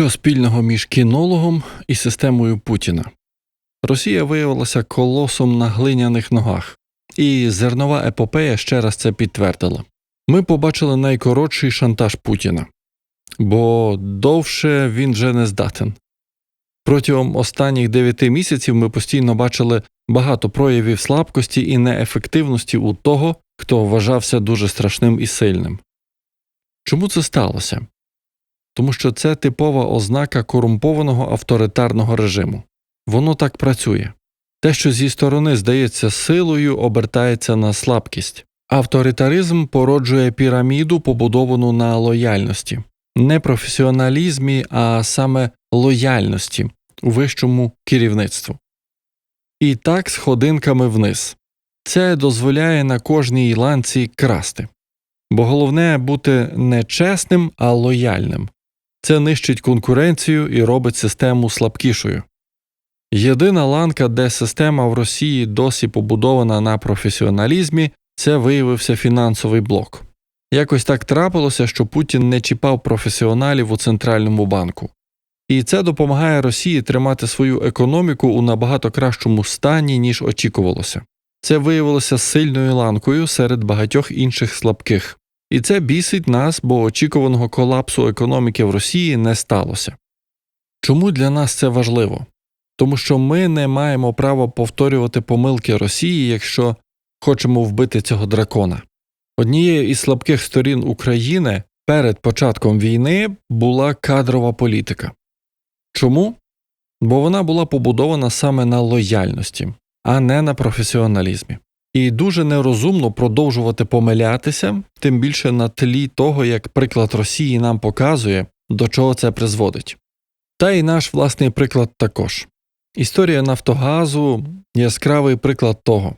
Що спільного між кінологом і системою Путіна? Росія виявилася колосом на глиняних ногах, і зернова епопея ще раз це підтвердила. Ми побачили найкоротший шантаж Путіна, бо довше він вже не здатен. Протягом останніх дев'яти місяців ми постійно бачили багато проявів слабкості і неефективності у того, хто вважався дуже страшним і сильним. Чому це сталося? Тому що це типова ознака корумпованого авторитарного режиму. Воно так працює. Те, що зі сторони здається силою, обертається на слабкість. Авторитаризм породжує піраміду, побудовану на лояльності, не професіоналізмі, а саме лояльності у вищому керівництву. І так сходинками вниз. Це дозволяє на кожній ланці красти. Бо головне бути не чесним, а лояльним. Це нищить конкуренцію і робить систему слабкішою. Єдина ланка, де система в Росії досі побудована на професіоналізмі, це виявився фінансовий блок. Якось так трапилося, що Путін не чіпав професіоналів у центральному банку. І це допомагає Росії тримати свою економіку у набагато кращому стані, ніж очікувалося. Це виявилося сильною ланкою серед багатьох інших слабких. І це бісить нас, бо очікуваного колапсу економіки в Росії не сталося. Чому для нас це важливо? Тому що ми не маємо права повторювати помилки Росії, якщо хочемо вбити цього дракона. Однією із слабких сторін України перед початком війни була кадрова політика. Чому? Бо вона була побудована саме на лояльності, а не на професіоналізмі. І дуже нерозумно продовжувати помилятися, тим більше на тлі того, як приклад Росії нам показує, до чого це призводить. Та й наш власний приклад також. Історія Нафтогазу яскравий приклад того.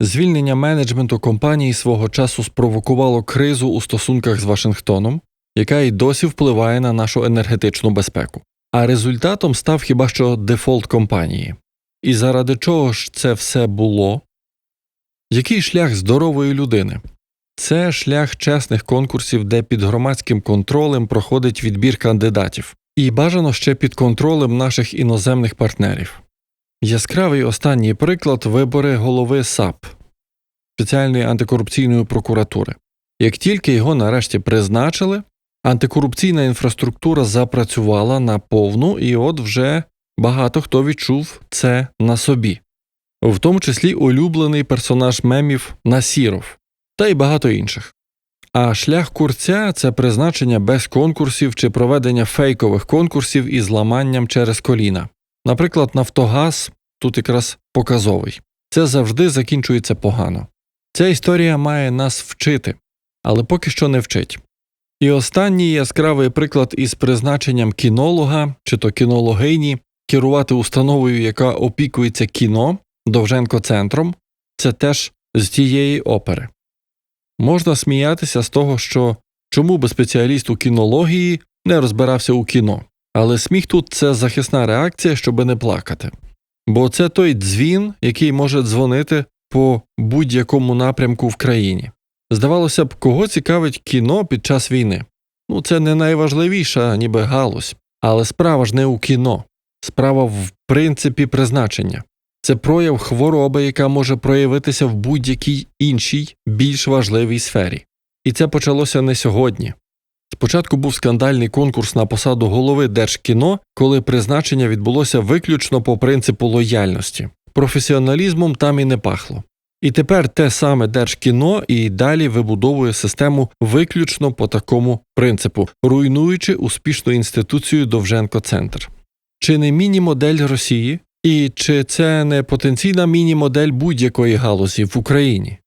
Звільнення менеджменту компанії свого часу спровокувало кризу у стосунках з Вашингтоном, яка й досі впливає на нашу енергетичну безпеку. А результатом став хіба що дефолт компанії. І заради чого ж це все було? Який шлях здорової людини? Це шлях чесних конкурсів, де під громадським контролем проходить відбір кандидатів, і бажано ще під контролем наших іноземних партнерів. Яскравий останній приклад вибори голови САП спеціальної антикорупційної прокуратури. Як тільки його нарешті призначили, антикорупційна інфраструктура запрацювала на повну, і от вже багато хто відчув це на собі в тому числі улюблений персонаж мемів Насіров та й багато інших. А шлях курця це призначення без конкурсів чи проведення фейкових конкурсів із ламанням через коліна. Наприклад, Нафтогаз тут якраз показовий. Це завжди закінчується погано. Ця історія має нас вчити, але поки що не вчить. І останній яскравий приклад із призначенням кінолога чи то кінологині керувати установою, яка опікується кіно, Довженко центром це теж з тієї опери. Можна сміятися з того, що чому би спеціаліст у кінології не розбирався у кіно, але сміх тут це захисна реакція, щоби не плакати. Бо це той дзвін, який може дзвонити по будь-якому напрямку в країні. Здавалося б, кого цікавить кіно під час війни. Ну, це не найважливіша, ніби галузь, але справа ж не у кіно, справа в принципі призначення. Це прояв хвороби, яка може проявитися в будь-якій іншій, більш важливій сфері. І це почалося не сьогодні. Спочатку був скандальний конкурс на посаду голови Держкіно, коли призначення відбулося виключно по принципу лояльності. Професіоналізмом там і не пахло. І тепер те саме Держкіно і далі вибудовує систему виключно по такому принципу, руйнуючи успішну інституцію Довженко Центр. Чи не міні-модель Росії, і чи це не потенційна міні-модель будь-якої галузі в Україні?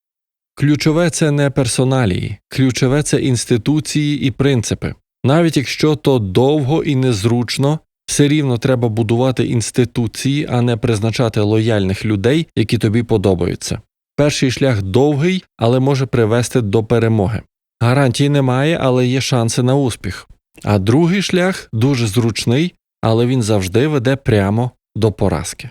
Ключове це не персоналії, ключове це інституції і принципи. Навіть якщо то довго і незручно, все рівно треба будувати інституції, а не призначати лояльних людей, які тобі подобаються. Перший шлях довгий, але може привести до перемоги. Гарантій немає, але є шанси на успіх. А другий шлях дуже зручний, але він завжди веде прямо до поразки.